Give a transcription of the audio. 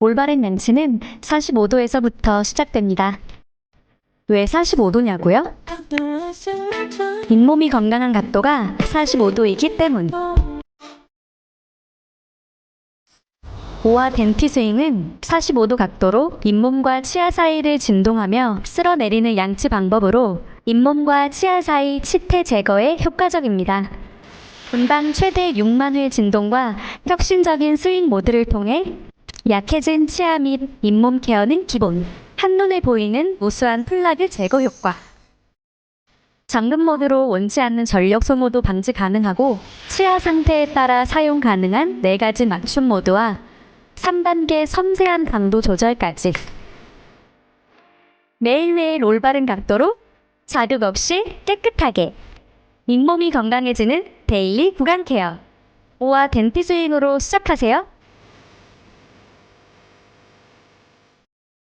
올바른 렌치는 45도에서부터 시작됩니다. 왜 45도냐고요? 잇몸이 건강한 각도가 45도이기 때문. 오와 덴티 스윙은 45도 각도로 잇몸과 치아 사이를 진동하며 쓸어내리는 양치 방법으로 잇몸과 치아 사이 치태 제거에 효과적입니다. 분당 최대 6만 회 진동과 혁신적인 스윙 모드를 통해 약해진 치아 및 잇몸 케어는 기본. 한눈에 보이는 우수한 플라그 제거 효과. 잠금 모드로 원치 않는 전력 소모도 방지 가능하고 치아 상태에 따라 사용 가능한 4가지 맞춤 모드와 3단계 섬세한 강도 조절까지. 매일매일 올바른 각도로 자극 없이 깨끗하게 잇몸이 건강해지는 데일리 구강 케어. 오와 덴티 스윙으로 시작하세요.